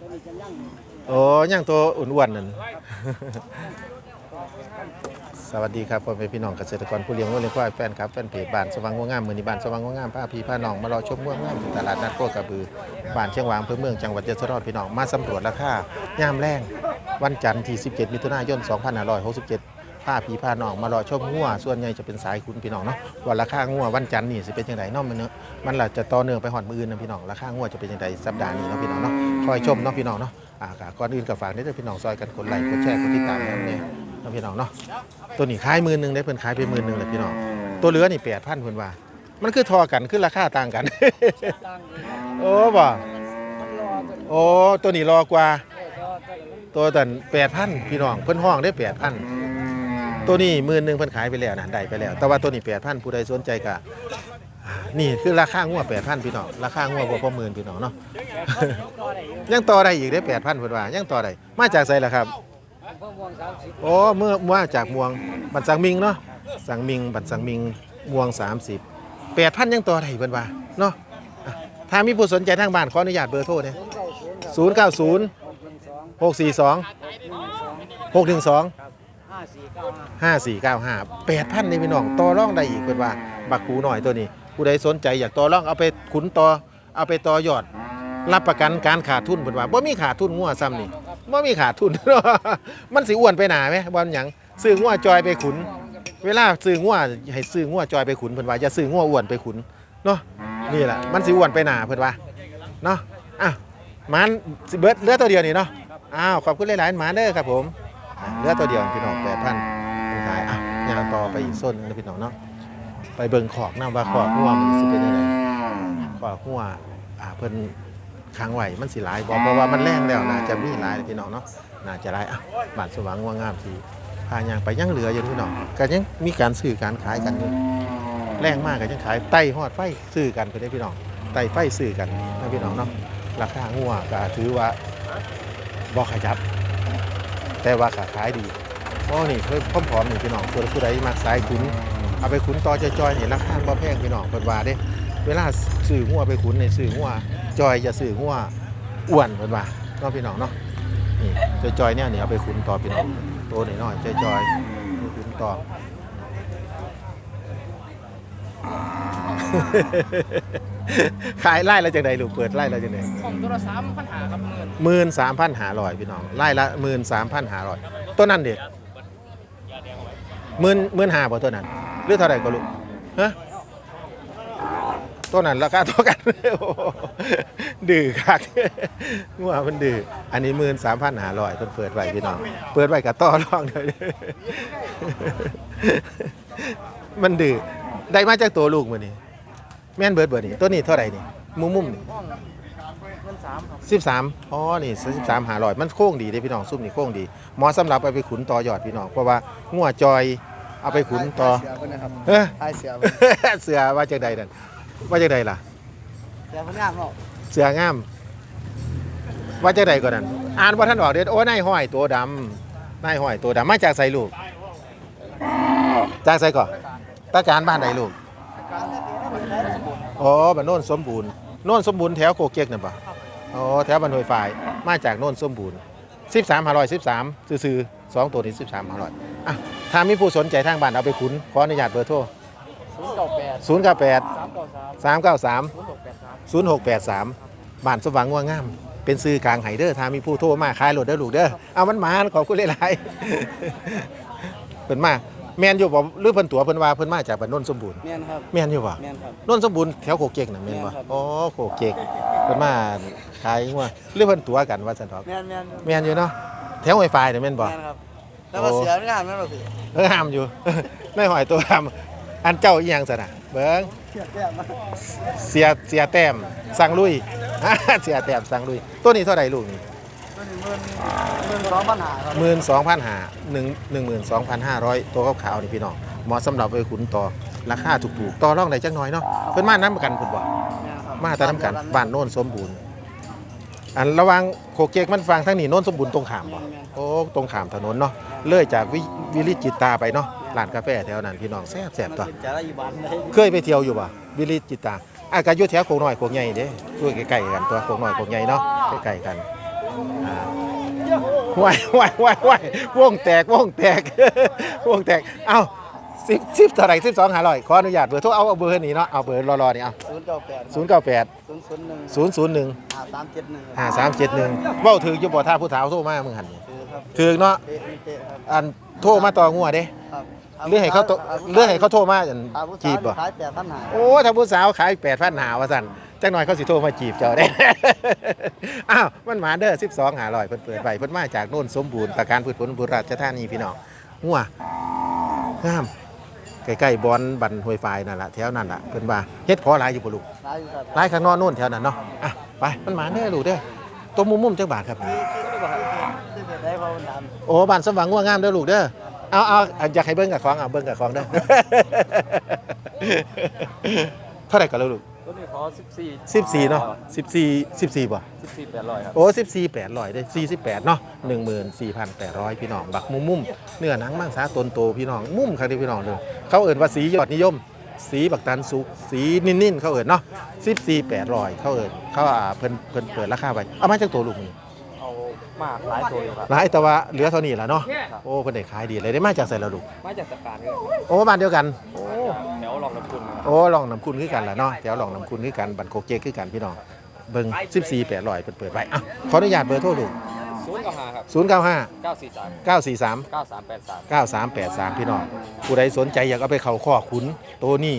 ตัวนี้จะยั่งโอ้ยังตัวอ้วนๆนั่น สวัสดีครับพ่อแม่พี่น้องเกษตรกรผู้เลี้ยงวัวเลี้ยงควายแฟนครับแฟนเพจบ้านสว่างง่วงงามมือนีบ้านสว่างง่วงงามผ้าพีผ้าน้องมารอชมง่วงงามที่ตลาดนัดโคกระบือบ้านเชียงหวางอำเภอเมืองจังหวัดยะโสธรพี่น้องมาสำรวจราคายามแรงวันจันทร์ที่ 17 มิถุนายน 2567 พาพี่พานองมารอชมงัวส่วนใหญ่จะเป็นสายคุณพี่น้องเนาะว่าราคางัววันจันทร์นี่สิเป็นยังไงเนาะมันเนาะมันล่ะจะต่อเนื่องไปหอดมืออื่นนะพี่น้องราคางัวจะเป็นยังไงสัปดาห์นี้เนาะพี่น้องเนาะคอยชมเนาะพี่น้องเนาะอ่าก่อนอื่นก็ฝากเด้อพี่น้องซอยกันกดไลค์กดแชร์กดติดตามนะครับเนี่ยเนาะพี่น้องเนาะตัวนี้ขายมื่นหนึ่งได้เพิ่นขายไปมื่นหนึ่งเลยพี่น้องตัวเหลือนี่แปดพันเพิ่นว่า มันคือทอกันคือราคาต่างกัน โอ้บ่โอ้ตัวนี้รอกว่า ตัวแตันแปดพันพี่น้องเพิ่นห้องได้แปดพัน ตัวนี้หมื่นหนึ่งเพิ่นขายไปแล้วนะได้ไปแล้ว แต่ว่าตัวนี้แปดพันผู้ใดสนใจก็นี่คือราคางัวแปดพันพี่น้องราคางัวบ่พอหมื่นพี่น้องเนาะ ยังต่อได้อีกได้แปดพันเพิ่นว่ายังต่อได้มาจากไสล่ะครับโอ้เมื่อมาจากมวงบัตรสังมิงเนาะสังมิงบัตรสังมิงมวง 30แปดพันยังต่อได้เพิ่นว่าเนาะอะถ้ามีผู้สนใจทางบ้านขออนุญาตเบอร์โทรเนี่ยศูนย์เก้าศูนย์ครับ090หกหนึ่งสอง642หนึ่งสอง612 ห้าสี่เก้าห้า5495 8,000นี่พี่น้องต่อรองได้อีกเพิ่นว่า บักคูหน่อยตัวนี้ผู้ใดสนใจอยากต่อรองเอาไปขุนต่อเอาไปต่อยอด รับประกันการขาดทุนเพิ่นว่าบ่มีขาดทุนงัวซ้ำนี่บ่มีขาดทุน มันสิอ้วนไปหนาไหมบ่หยังซื้องัวจอยไปขุน เวลาซื้องัวให้ซื้องัวจอยไปขุนเพิ่นว่าอย่าซื้องัวอ้วนไปขุนเนาะนี่แหละมันสิอ้วนไปหนาเพิ่นว่าเนาะอะมันสิเบิดเหลือตัวเดียวนี่เนาะอ้าวขอบคุณหลายๆหมาเด้อครับผมเหลือตัวเดียวพี่น้อง8,000เป็น ยอะยางต่อไปอีกโซนหนึงนะพี่น้องเนาะไปเบิ่งขอกนํว่าขอกงัวมันสิเป็นจังไดขอกงัวอ่าเพิ่นค้างไว้มันสิหลายบ่เพราะว่ามันแรงแล้วน่าจะมีหลายนะพี่น้องเนาะน่าจะหลายอะบ้านสว่างงัวงามทีพายางไปยังเหลืออยู่พี่น้องก็ยังมีการซื้อการขายกันอยู่แรงมากก็ยังขายไต่หอดไฟซื้อกันไปได้พี่น้องไต่ไฟซื้อกันนะพี่น้องเนาะราคางัวก็ถือว่าบ่ขยับ แต่ว่าขาขายดี เพราะนี่เพิ่มพร้อมๆนี่พี่น้องตัวผู้ใดมักสายขุนเอาไปขุนต่อจอยๆนี่ราคาบ่แพงพี่น้องเพิ่นว่าเด้ เวลาซื้องัวไปขุนในซื้องัวจอยจะซื้องัวอ้วนเพิ่นว่าเนาะพี่น้องเนาะนี่จอยๆเนี่ยนี่เอาไปขุนต่อพี่น้องตัวหน่อยๆจอยๆขึ้นต่อขายไล่ละจากใดลูกเปิดไล่ละจากใดผมตัวละสามปัญหาครับเงินหมื่นสามพันหาร้อยพี่น้องไล่ละหมื่นสามพันหาร้อยตัวนั้นเด็ก หมื่นหมื่นห้าบ่ตัวนั้น หรือเท่าไหร่ก็ลูกฮะตัวนั้นราคาเท่ากัน ดื้อคักงัวมันดื้ออันนี้หมื่นสามพันหาร้อยเพิ่นเปิดไว้พี่น้อง เปิดไว้กับต่อรองเลยมันดื้อได้มาจากตัวลูกมื้อนี้แม่นเบิดเบิดนี่ตัวนี้เท่าไหร่นี่มุมมุมๆนี่ห้อง สามครับสิบสามอ๋อ นี่สิบสามหาลอย มันโค้งดีเด้พี่น้องซุ่มนี่โค้งดีเหมอสำหรับเอาไปขุนต่อยอดพี่น้องเพราะว่างัวจอยเอาไปขุนต่อ เสือเพิ่นนะครับเอ้อทายเสือเสือว่าจากใดนั่นว่าจากใดล่ะ เสือเพิ่นงามเนาะเสืองาม ว่าจากใดก่อนนั่นอ่านว่าท่านบอกเด็ดโอ้นายห้อยตัวดำนายห้อยตัวดำมาจากใส่ลูก จากใส่ก่อนตาการบ้านใดลูก การที่ได้มันได้สมบูรณ์อ๋อบ้านโน่นสมบูรณ์โน่นสมบูรณ์แถวโคเกียกนั่นปะ อ๋อแถวบ้านห้วยฝ่าย มาจากโน่นสมบูรณ์สิบสามหาร้อยสิบสามซื้อๆสองตัวนี้สิบสามหาร้อยอะถ้ามีผู้สนใจทางบ้านเอาไปขุนขออนุญาตเบอร์โทรศูนย์เก้าแปดศูนย์เก้าแปดสามเก้าสามสามเก้าสามศูนย์หกแปดสามศูนย์หกแปดสามบ้านสว่างง่วงงาม เป็นซื้อกลางไห้เด้อถ้ามีผู้โทรมาขายรถเด้อลูกเด้อเอามันมาขอบคุณหลายๆ เพิ่นมาแม่นอยู่บ่หรือเพิ่นตัวเพิ่นว่าเพิ่นมาจากบ้านโน่นสมบูรณ์แม่นครับ แม่นอยู่บ่ แม่นครับ นนสมบูรณ์แถวโคเกกน่ะแม่นบ่แม่นครับ อ๋อโคเกก เพิ่นมาขายงัวหรือเพิ่นตัวกันว่าซั่นดอกแม่นแม่นแม่นอยู่เนาะแถวไวไฟนี่แม่นบ่แม่นครับแล้วก็เสือไม่งามนั่นหรอกพี่เออห้ามอยู่ ในหอยตัวห้ามอันเจ้าอีหยังซั่นน่ะเบิ่งเสือแก้มมาเสียเสียแต้มสั่งลุยเสียแต้มสั่งลุย ตัวนี้เท่าใดลูกนี่ตัวนี้เงินเงินสองปัญหาครับ12,500 1 12,500ตัวขาวๆนี่พี่น้องเหมาะสำหรับไปขุนต่อราคาถูกๆต่อรองได้จักหน่อยเนาะเพิ่นมานํกันพุ่นบ่แม่นครับ มาแต่น้ำกันบ้านโน่นสมบูรณ์ อันระหวังโคเกกมันฟังทั้งนี้โน่นสมบูรณ์ตรงขามบ่โอ้ตรงขามถนนเนาะเลื่อยจากวิวิลิจิตตาไปเนาะร้านกาแฟแถวนั้นพี่น้องแซ่บแซ่บมันตัวเป็นจาระอยู่บ้านเลยเคยไปเที่ยวอยู่บ่วิลิจิตตาอากาศอยู่แถวโคกน้อยโคกใหญ่เด้อยู่ใกล้ๆกันตัวโคกน้อยโคกใหญ่เนาะใกล้ๆกันอ่าว้ายว้ายว้ายว้ายวงแตกวงแตกวงแตกเอ้า สิบสิบเท่าไหร่สิบสองหาร้อยขออนุญาตเบอร์โทรเอาเอาเบอร์นี้เนาะเอาเบอร์รอๆนี่เอาศูนย์เก้าแปดศูนย์เก้าแปดศูนย์ศูนย์หนึ่งศูนย์ศูนย์หนึ่งห้าสามเจ็ดหนึ่งห้าสามเจ็ดหนึ่งเว้าถืออยู่บ่ท่าผู้สาวโทรมามึงหันนี่คือครับถือเนาะเตะเตะครับอันโทรมาต่องัวเด้ครับเรื่องให้เขาโตเรื่องให้เขาโทรมาอันถามผู้จีสาวบบ่ขายแปดพันหาโอ้ถ้าผู้สาวขายแปดพันหาว่าสั่นจังหน่อยเขาสิโทรมาจีบเจ้าได้ อ้าวมันหมาเด้อสิบสองหาลอยเพิ่นเปิดไปเพิ่นมาจากโน่นสมบูรณ์ตะการพืชผลบุรีราชธานีพี่น้องงัวงาม ใกล้ๆบอนบันห้วยไฟนั่นล่ะแถวนั่นล่ะเพิ่นว่าเฮ็ดพอหลายอยู่บ่ลูกขายอยู่ครับหลายข้างนอกโน่นแถวนั้นเนาะอะไปมันหมาเด้อลูกเด้อตัวมุมๆจังบาทครับที่ที่ได้บอกครับที่เด็ดได้เพราะมันดโอ้บ้านสมหวังงัวงามเด้อลูกเด้อเอาเอาเอาอยากให้เบิ่งกับของเอาเบิ่งกับของเด้อ เท่าไหร่กันแล้วลูก ตัวนี้ขอ14สิบสี่เนาะสิบสี่สิบสี่ป่ะ14 800ครับโอ้สิบสี่แปดร้อยได้สี่สิบแปดเนาะหนึ่งหมื่นสี่พันแปดร้อยพี่น้อง บักมุมมุมเนื้อหนังมังสาตนโตพี่น้อง มุมครับที่พี่น้องเลยเขาเอ่นว่าสียอดนิยม สีบักตันสุก สีนิ่นๆ เขาเอ่นเนาะสิบสี่แปดร้อยเขาเอ่นเขาอ่าเพิ่นเพิ่นเปิดราคาไปเอามาจากตัวลูกนี่เอา มากหลายตัวอยู่ครับ หลายแต่ว่าเหลือเท่านี้แหละเนาะโอ้เพิ่นได้ขายดีเลยได้มาจากใส่ละลูกมาจากตะการเลยโอ้บ้านเดียวกัน โอ้แถวหลอกน้ำคุณครับโอ้ลองน้ำคุณคือกันล่ะเนาะแถวลองน้ำคุณคือกันบันโคกเจกคือกันพี่น้องเบิ่งสิบสี่แปดร้อยเปิดเปิดไว้อะขออนุญาตเบอร์โทรลูกศูนย์กับหาครับศูนย์เก้าห้า943เก้าสี่สาม9383 9383 พี่น้องผู้ใดสนใจอยากเอาไปเข้าข้อขุนตัวนี้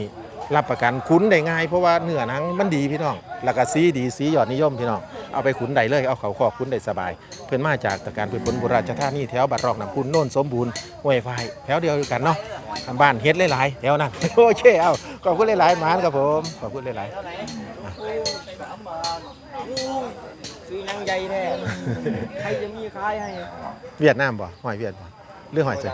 รับประกันขุนได้ง่ายเพราะว่าเนื้อหนังมันดีพี่น้องแล้วก็สีดีสียอดนิยมพี่น้อง เอาไปขุนได้เลยเอาเข้าข้อขุนได้สบาย เพิ่นมาจากตะการพืชผลบุราชธานีแถวบัดรอกน้ำพุนโน่นสมบูรณ์ห้วยไฟแถวเดียวกันเนาะทางบ้านเฮ็ดหลายๆแถวนั้นโอเคเอาขอบคุณหลายๆหมานครับผมขอบคุณหลายซื้อยังใหญ่แท้ใครจะมีขายให้ๆเวียดนามบ่หอยเวียดบ่หรือหอยเสือ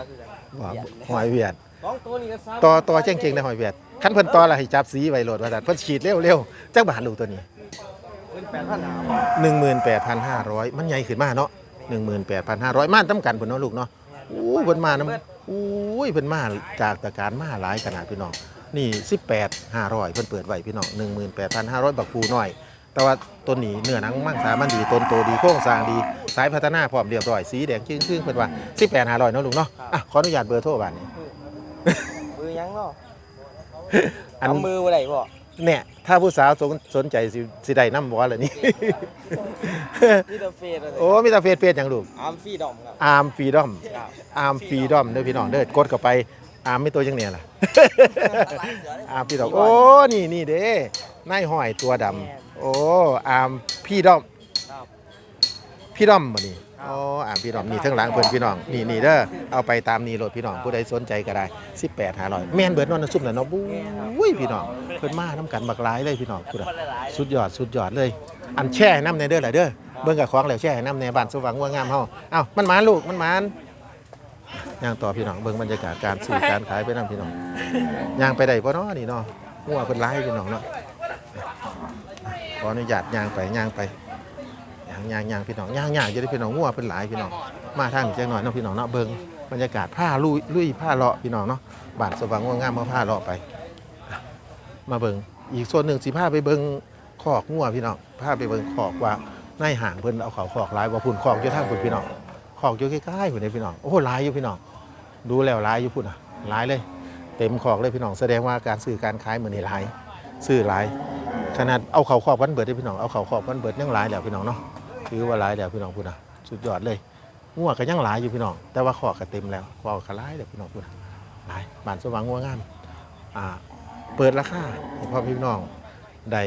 บ่หอยเวียดสองตัวนี้ก็ซ้ำต่อต่อเจ๋งๆในหอยเวียดคันเพิ่นต่อละให้จับสีไว้โหลดว่าซั่นเพิ่นฉีดเร็วๆจักบาทลูกตัวนี้ เป็นแปดพันหา18,500มันใหญ่ขึ้นมาเนาะ18,500ม่านต้กันเพิ่นเนาะลูกเนาะโอ้เพิ่นมานํอุ้ยเพิ่นมาจากตะการมาหลายขนาดพี่น้องนี่18,500เพิ่นเปิดไว้พี่น้อง18,500บักปูน้อย แต่ว่าต้นนี้เนื้อหนังมังสามันดีต้นโตดีโครงสร้างดีสายพัฒนาพร้อมเรียบร้อยสีแดงจึ้งๆเพิ่นว่า18,500เนาะลูกเนาะอะขออนุญาตเบอร์โทรบ้านนี้มือยังเนาะอันเอามือไว้ได้บ่ เนี่ย ถ้าผู้สาวสนสนใจสิสิได้นำบ่ล่ะนี่ นี่ตัวเฟสอะไรโอ้มีแต่เฟซเฟซหยังลูกอาร์มฟรีดอมครับอาร์มฟรีดอมครับอาร์มฟรีดอมเด้อพี่น้องเด้อกดเข้าไปอาร์มไม่ตัวยังเนี่ยล่ะ อาร์มฟรีดอมโอ้นี่นี่เด้นายห้อยตัวดำโอ้อาร์มพี่ดอม ครับพี่ดอมบ่นี่ อ๋ออาร์มพี่ดอมนี่ทั้งหลังเพิ่นพี่น้องนี่นี่เด้อเอาไปตามนี้โหลดพี่น้องผู้ใดสนใจก็ได้18 500แม่นเบิดนอนน้ำซุปน่ะเนาะบุ้ยพี่น้องเพิ่นมานํกันบักหลายเลยพี่น้องพุ่นน่ะสุดยอดสุดยอดเลย อันแช่ให้น้ำในเด้อล่ะเด้อเบิ่งกับของแล้วแช่ให้น้ำในบ้านสว่างงัวงามเฮาเอ้ามันหมานลูกมันหมานย่างต่อพี่น้องเบิ่งบรรยากาศการซื้อการขายไปนํพี่น้องย่างไปได้บ่เนาะนี่เนาะงัวเพิ่นหลายพี่น้องเนาะขออนุญาตย่างไปย่างไป ย่างย่างย่างพี่น้องย่างย่างจะได้พี่น้องงัวเพิ่นหลายพี่น้องมาทางนี้จักหน่อยเนาะพี่น้องเนาะเบิ่งบรรยากาศผ้าลุยลุยผ้าเลาะพี่น้องเนาะบ้านสว่างงัวงามมาผ้าเลาะไป มาเบิ่งอีกส่วนหนึ่งสิพาไปเบิ่งคอกงัวพี่น้องพาไปเบิ่งคอกว่าในห่างเพิ่นเอาเขาคอกหลายบ่พุ่นคอกอยู่ทางพุ่นพี่น้องขอกอยู่ใกล้ๆพุ่นเด้พี่น้องโอ้โหหลายอยู่พี่น้องดูแล้วหลายอยู่พุ่นอะหลายเลย เต็มขอกเลยพี่น้องแสดงว่าการซื้อการขายมือนี่หลายซื้อหลายขนาดเอาเขาขอบวันเบิดได้พี่น้องเอาเขาขอบวันเบิดยังหลายแล้วพี่น้องเนาะ ถือว่าหลายแล้วพี่น้องพุ่นะสุดยอดเลยงัวก็ยังหลายอยู่พี่น้อง แต่ว่าขอกก็เต็มแล้วขอกก็หลายแล้วพี่น้องพุ่นะหลายบ้านสว่างงัวงามอ่าเปิดราคาให้พ่อพี่น้องได้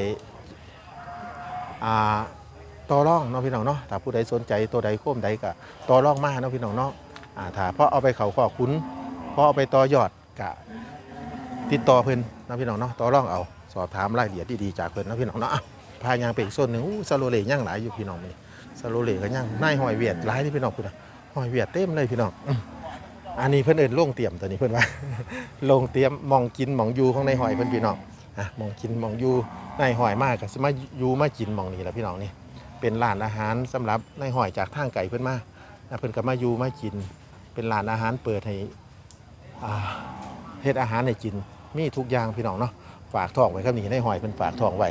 อ่าต่อรองเนาะพี่น้องเนาะถ้าผู้ใดสนใจตัวใดโค้มใดก็ต่อรองมาเนาะพี่น้องเนาะอ่าถ้าพอเอาไปเขาขอคุ้นพอเอาไปต่อยอดกะติดต่อเพิ่นเนาะพี่น้องเนาะต่อรองเอาสอบถามรายละเอียดดีๆจากเพิ่นเนาะพี่น้องเนาะพายางไปอีกโซนหนึ่งอู้ซาโลเลย่างหลายอยู่พี่น้องนี่ ซาโลเลก็ย่างนายหอยเวียดหลายที่พี่น้องพุ่นน่ะหอยเวียดเต็มเลยพี่น้องอืมอันนี้เพิ่นเอิ้นโรงเตรียมตัวนี้เพิ่นว่าโรงเตรียมหมองกินหมองอยู่ของนายหอยเพิ่นพี่น้องอะหมองกินหมองอยู่นายหอยมากก็สิมาอยู่มากินหมองนี้แหละพี่น้องนี่เป็นร้านอาหารสำหรับในายหอยจากทางไก่เพื่อนมานะเพื่อนก็มาอยู่มากิน เป็นร้านอาหารเปิดให้อ่าเฮ็ดอาหารให้กินมีทุกอย่างพี่น้องเนาะฝากท้องไว้ครับนี่ในายหอยเป็นฝากท้องไว้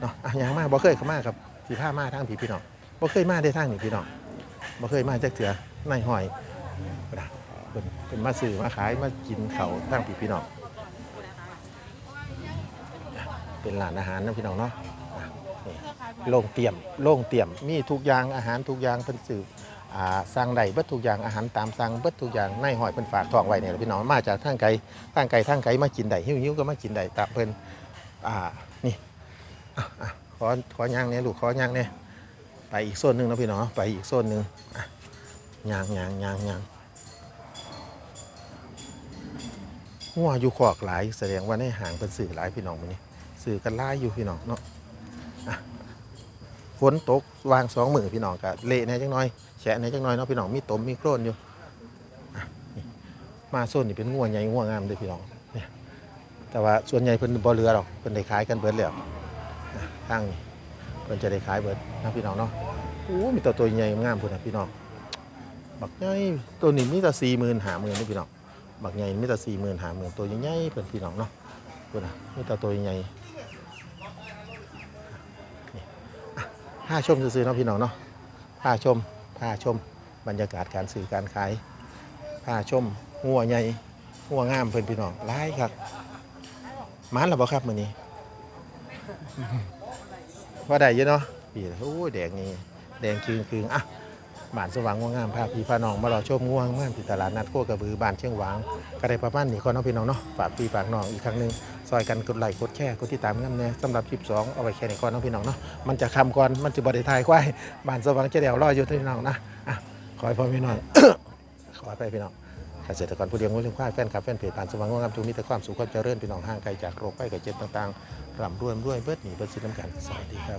เนาะอะยังมาบ่เคยเข้ามาครับสีผ้ามาทางผีพี่น้อง บ่เคยมาได้ทางนี้พี่น้องบ่เคยมาจักเถื่อในห้อยนะเพิ่นเพิ่นมาซื้อมาขายมากินเขาทางพี่พี่น้องเป็นร้านอาหารนะพี่น้องเนาะโล่งเตี่ยมโล่งเตี่ยมมีทุกอย่างอาหารทุกอย่างเพิ่นซื้ออ่างได้เบิดทุกอย่างอาหารตามสั่งเบิดทุกอย่างในห้อยเพิ่นฝากทองไว้เนี่ยพี่น้องมาจากทางไกลทางไกลทางไกลมากินได้หิ้วก็มากินได้ตามเพิ่นอ่านี่อะอะขอขอย่างเนี่ยลูกขอย่างเนี่ย ไปอีกโซนหนึ่งนะพี่น้องเนาะไปอีกโซนหนึ่งยางยางยางยางหัวอยู่ขอกหลายแสดงว่าในห่างเป็นสื่อหลายพี่น้องมันนี่สื่อกันหลายอยู่พี่น้องเนาะฝนตกวางสองมือพี่น้องกะเละแน่จังน้อยแฉะแน่จังน้อยเนาะพี่น้องมีตมมีโครนอยู่มาโซนนี่เป็นงัวใหญ่งัวงามเลยพี่น้องเนี่ยแต่ว่าส่วนใหญ่เพิ่นบ่เรือหรอกเพิ่นได้ขายกันเบิดแล้วอะทางนี้ เพิ่นจะได้ขายเบิดนะพี่น้องเนาะโอ้มีตัวตัวใหญ่งามพุ่นนะพี่น้องบักใหญ่ตัวนี้มีแต่สี่หมื่นหาหมื่นนี่พี่น้องบักใหญ่มีแต่สี่หมื่นหาหมื่นตัวใหญ่ๆเพิ่นพี่น้องเนาะพุ่นนะมีแต่ตัวใหญ่นี่อะพาชมซื่อๆเนาะพี่น้องเนาะพาชมพาชม บรรยากาศการซื้อการขายพาชมงัวใหญ่งัวงามเพิ่นพี่น้องหลายครับหมันแล้วบ่ครับมื้อนี้ ว่าได้เยอะเนาะปีละโอ้ยแดงนี่แดงคืนคืนอะบ้านสว่างง่วงงามพาพี่พาน้องมารอชมง่วงงามที่ตลาดนัดโคกระบือบ้านเชียงหวางก็ได้ประมาณนี้ก่อนเนาะพี่น้องเนาะฝากพี่ฝากน้องอีกครั้งหนึ่งซอยกันกดไลค์กดแชร์กดติดตามกันแน่สำหรับคลิปสองเอาไว้แค่นี้ก่อนเนาะพี่น้องเนาะมันจะคำก่อนมันจะบริทายควายบ้านสว่างเจเดียวรออยู่ที่พี่น้องนะอะขอให้พ่อพี่น้องขอให้พี่น้อง เกษตรกรผู้เลี้ยงงูเลี้ยงควายแฟนคลับแฟนเพจบ้านสว่างงงามทุกมีแต่ความสุขความเจริญพี่น้องห่างไกลจากโรคไข้ไข้เจ็บต่างๆร่ำรวยรวยเบิดหนีเบิดสิ้นน้ำกันสวัสดีครับ